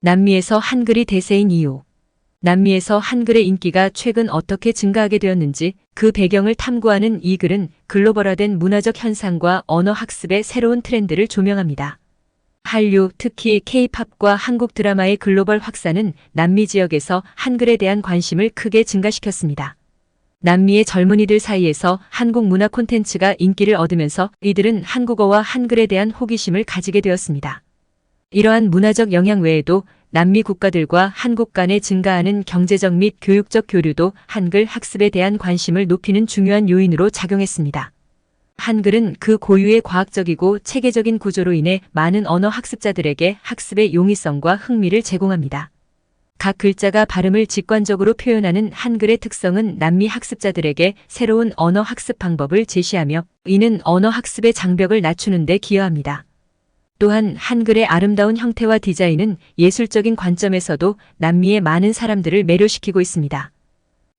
남미에서 한글이 대세인 이유. 남미에서 한글의 인기가 최근 어떻게 증가하게 되었는지 그 배경을 탐구하는 이 글은 글로벌화된 문화적 현상과 언어 학습의 새로운 트렌드를 조명합니다. 한류, 특히 K-팝과 한국 드라마의 글로벌 확산은 남미 지역에서 한글에 대한 관심을 크게 증가시켰습니다. 남미의 젊은이들 사이에서 한국 문화 콘텐츠가 인기를 얻으면서 이들은 한국어와 한글에 대한 호기심을 가지게 되었습니다. 이러한 문화적 영향 외에도 남미 국가들과 한국 간의 증가하는 경제적 및 교육적 교류도 한글 학습에 대한 관심을 높이는 중요한 요인으로 작용했습니다. 한글은 그 고유의 과학적이고 체계적인 구조로 인해 많은 언어 학습자들에게 학습의 용이성과 흥미를 제공합니다. 각 글자가 발음을 직관적으로 표현하는 한글의 특성은 남미 학습자들에게 새로운 언어 학습 방법을 제시하며 이는 언어 학습의 장벽을 낮추는 데 기여합니다. 또한 한글의 아름다운 형태와 디자인은 예술적인 관점에서도 남미의 많은 사람들을 매료시키고 있습니다.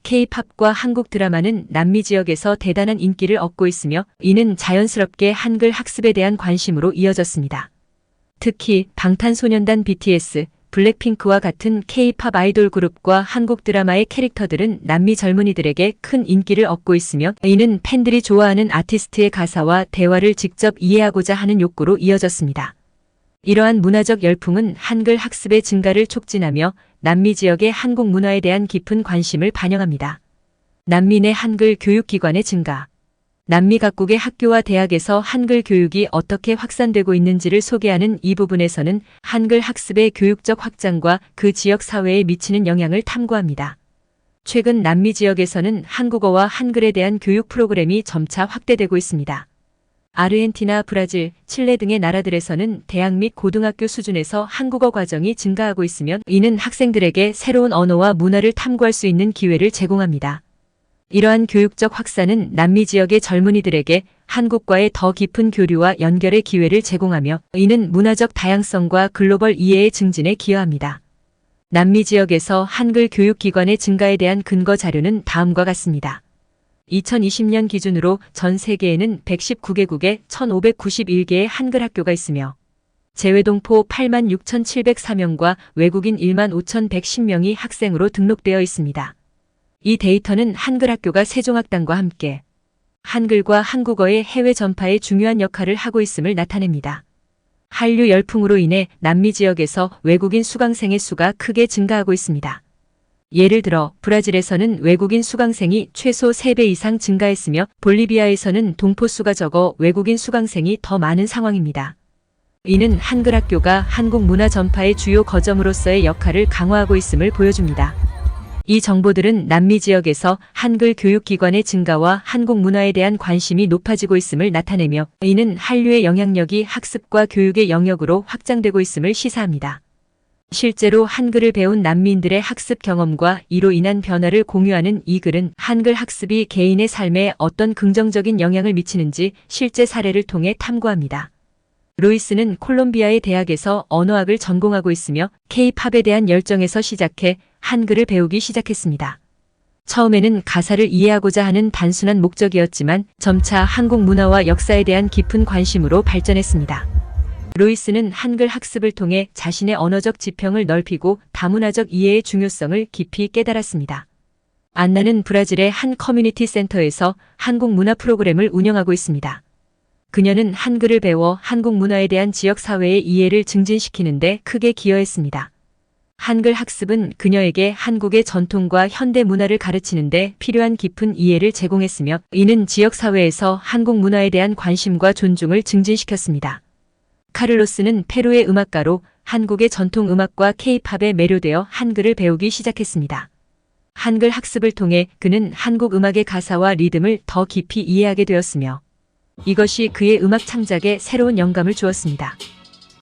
K-팝과 한국 드라마는 남미 지역에서 대단한 인기를 얻고 있으며 이는 자연스럽게 한글 학습에 대한 관심으로 이어졌습니다. 특히 방탄소년단 BTS, 블랙핑크와 같은 K-팝 아이돌 그룹과 한국 드라마의 캐릭터들은 남미 젊은이들에게 큰 인기를 얻고 있으며 이는 팬들이 좋아하는 아티스트의 가사와 대화를 직접 이해하고자 하는 욕구로 이어졌습니다. 이러한 문화적 열풍은 한글 학습의 증가를 촉진하며 남미 지역의 한국 문화에 대한 깊은 관심을 반영합니다. 남미 내 한글 교육기관의 증가. 남미 각국의 학교와 대학에서 한글 교육이 어떻게 확산되고 있는지를 소개하는 이 부분에서는 한글 학습의 교육적 확장과 그 지역 사회에 미치는 영향을 탐구합니다. 최근 남미 지역에서는 한국어와 한글에 대한 교육 프로그램이 점차 확대되고 있습니다. 아르헨티나, 브라질, 칠레 등의 나라들에서는 대학 및 고등학교 수준에서 한국어 과정이 증가하고 있으며 이는 학생들에게 새로운 언어와 문화를 탐구할 수 있는 기회를 제공합니다. 이러한 교육적 확산은 남미 지역의 젊은이들에게 한국과의 더 깊은 교류와 연결의 기회를 제공하며 이는 문화적 다양성과 글로벌 이해의 증진에 기여합니다. 남미 지역에서 한글 교육기관의 증가에 대한 근거 자료는 다음과 같습니다. 2020년 기준으로 전 세계에는 119개국에 1591개의 한글 학교가 있으며 재외동포 8만 6,704명과 외국인 1만 5,110명이 학생으로 등록되어 있습니다. 이 데이터는 한글 학교가 세종학당과 함께 한글과 한국어의 해외 전파에 중요한 역할을 하고 있음을 나타냅니다. 한류 열풍으로 인해 남미 지역에서 외국인 수강생의 수가 크게 증가하고 있습니다. 예를 들어 브라질에서는 외국인 수강생이 최소 3배 이상 증가했으며 볼리비아에서는 동포 수가 적어 외국인 수강생이 더 많은 상황입니다. 이는 한글 학교가 한국 문화 전파의 주요 거점으로서의 역할을 강화하고 있음을 보여줍니다. 이 정보들은 남미 지역에서 한글 교육기관의 증가와 한국 문화에 대한 관심이 높아지고 있음을 나타내며 이는 한류의 영향력이 학습과 교육의 영역으로 확장되고 있음을 시사합니다. 실제로 한글을 배운 난민들의 학습 경험과 이로 인한 변화를 공유하는 이 글은 한글 학습이 개인의 삶에 어떤 긍정적인 영향을 미치는지 실제 사례를 통해 탐구합니다. 루이스는 콜롬비아의 대학에서 언어학을 전공하고 있으며 K-팝에 대한 열정에서 시작해 한글을 배우기 시작했습니다. 처음에는 가사를 이해하고자 하는 단순한 목적이었지만 점차 한국 문화와 역사에 대한 깊은 관심으로 발전했습니다. 루이스는 한글 학습을 통해 자신의 언어적 지평을 넓히고 다문화적 이해의 중요성을 깊이 깨달았습니다. 안나는 브라질의 한 커뮤니티 센터에서 한국 문화 프로그램을 운영하고 있습니다. 그녀는 한글을 배워 한국 문화에 대한 지역 사회의 이해를 증진시키는데 크게 기여했습니다. 한글 학습은 그녀에게 한국의 전통과 현대 문화를 가르치는데 필요한 깊은 이해를 제공했으며 이는 지역 사회에서 한국 문화에 대한 관심과 존중을 증진시켰습니다. 카를로스는 페루의 음악가로 한국의 전통 음악과 케이팝에 매료되어 한글을 배우기 시작했습니다. 한글 학습을 통해 그는 한국 음악의 가사와 리듬을 더 깊이 이해하게 되었으며 이것이 그의 음악 창작에 새로운 영감을 주었습니다.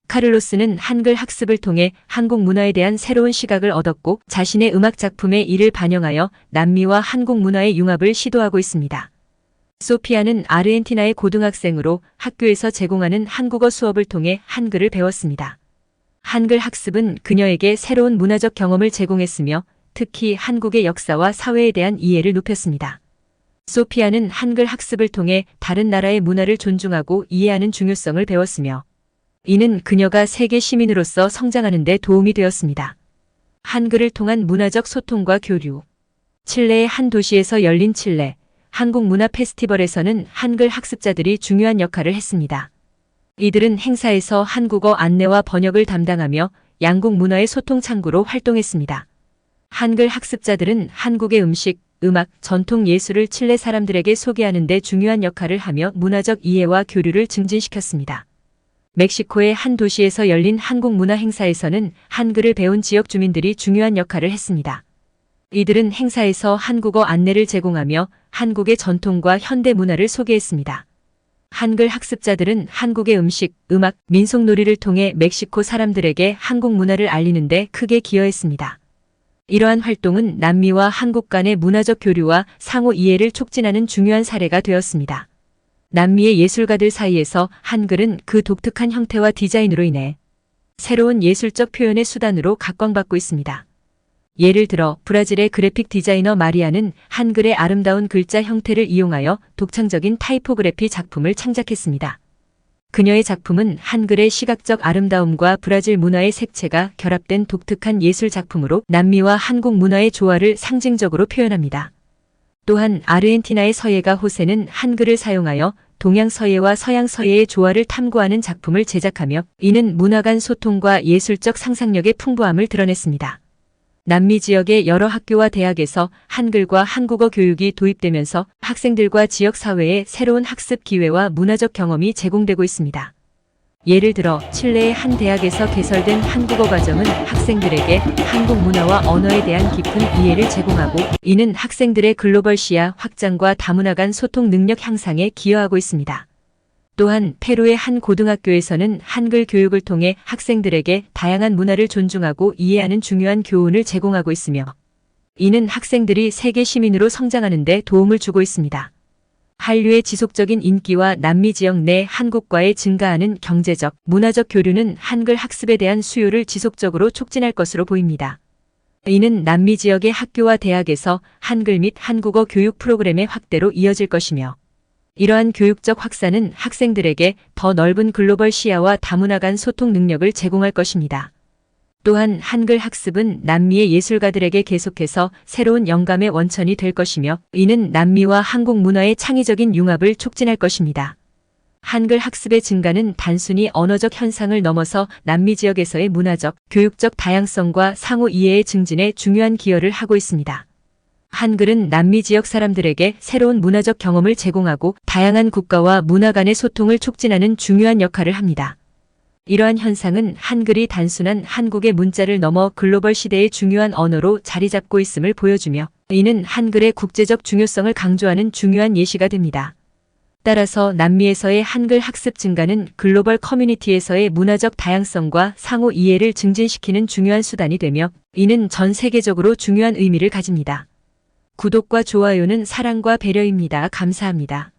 카를로스는 한글 학습을 통해 한국 문화에 대한 새로운 시각을 얻었고 자신의 음악 작품에 이를 반영하여 남미와 한국 문화의 융합을 시도하고 있습니다. 소피아는 아르헨티나의 고등학생으로 학교에서 제공하는 한국어 수업을 통해 한글을 배웠습니다. 한글 학습은 그녀에게 새로운 문화적 경험을 제공했으며 특히 한국의 역사와 사회에 대한 이해를 높였습니다. 소피아는 한글 학습을 통해 다른 나라의 문화를 존중하고 이해하는 중요성을 배웠으며 이는 그녀가 세계 시민으로서 성장하는 데 도움이 되었습니다. 한글을 통한 문화적 소통과 교류. 칠레의 한 도시에서 열린 칠레 한국 문화 페스티벌에서는 한글 학습자들이 중요한 역할을 했습니다. 이들은 행사에서 한국어 안내와 번역을 담당하며 양국 문화의 소통 창구로 활동했습니다. 한글 학습자들은 한국의 음식, 음악, 전통 예술을 칠레 사람들에게 소개하는 데 중요한 역할을 하며 문화적 이해와 교류를 증진시켰습니다. 멕시코의 한 도시에서 열린 한국 문화 행사에서는 한글을 배운 지역 주민들이 중요한 역할을 했습니다. 이들은 행사에서 한국어 안내를 제공하며 한국의 전통과 현대 문화를 소개했습니다. 한글 학습자들은 한국의 음식, 음악, 민속놀이를 통해 멕시코 사람들에게 한국 문화를 알리는 데 크게 기여했습니다. 이러한 활동은 남미와 한국 간의 문화적 교류와 상호 이해를 촉진하는 중요한 사례가 되었습니다. 남미의 예술가들 사이에서 한글은 그 독특한 형태와 디자인으로 인해 새로운 예술적 표현의 수단으로 각광받고 있습니다. 예를 들어 브라질의 그래픽 디자이너 마리아는 한글의 아름다운 글자 형태를 이용하여 독창적인 타이포그래피 작품을 창작했습니다. 그녀의 작품은 한글의 시각적 아름다움과 브라질 문화의 색채가 결합된 독특한 예술 작품으로 남미와 한국 문화의 조화를 상징적으로 표현합니다. 또한 아르헨티나의 서예가 호세는 한글을 사용하여 동양 서예와 서양 서예의 조화를 탐구하는 작품을 제작하며 이는 문화 간 소통과 예술적 상상력의 풍부함을 드러냈습니다. 남미 지역의 여러 학교와 대학에서 한글과 한국어 교육이 도입되면서 학생들과 지역 사회에 새로운 학습 기회와 문화적 경험이 제공되고 있습니다. 예를 들어 칠레의 한 대학에서 개설된 한국어 과정은 학생들에게 한국 문화와 언어에 대한 깊은 이해를 제공하고 이는 학생들의 글로벌 시야 확장과 다문화 간 소통 능력 향상에 기여하고 있습니다. 또한 페루의 한 고등학교에서는 한글 교육을 통해 학생들에게 다양한 문화를 존중하고 이해하는 중요한 교훈을 제공하고 있으며 이는 학생들이 세계 시민으로 성장하는 데 도움을 주고 있습니다. 한류의 지속적인 인기와 남미 지역 내 한국과의 증가하는 경제적, 문화적 교류는 한글 학습에 대한 수요를 지속적으로 촉진할 것으로 보입니다. 이는 남미 지역의 학교와 대학에서 한글 및 한국어 교육 프로그램의 확대로 이어질 것이며 이러한 교육적 확산은 학생들에게 더 넓은 글로벌 시야와 다문화 간 소통 능력을 제공할 것입니다. 또한 한글 학습은 남미의 예술가들에게 계속해서 새로운 영감의 원천이 될 것이며 이는 남미와 한국 문화의 창의적인 융합을 촉진할 것입니다. 한글 학습의 증가는 단순히 언어적 현상을 넘어서 남미 지역에서의 문화적, 교육적 다양성과 상호 이해의 증진에 중요한 기여를 하고 있습니다. 한글은 남미 지역 사람들에게 새로운 문화적 경험을 제공하고 다양한 국가와 문화 간의 소통을 촉진하는 중요한 역할을 합니다. 이러한 현상은 한글이 단순한 한국의 문자를 넘어 글로벌 시대의 중요한 언어로 자리 잡고 있음을 보여주며 이는 한글의 국제적 중요성을 강조하는 중요한 예시가 됩니다. 따라서 남미에서의 한글 학습 증가는 글로벌 커뮤니티에서의 문화적 다양성과 상호 이해를 증진시키는 중요한 수단이 되며 이는 전 세계적으로 중요한 의미를 가집니다. 구독과 좋아요는 사랑과 배려입니다. 감사합니다.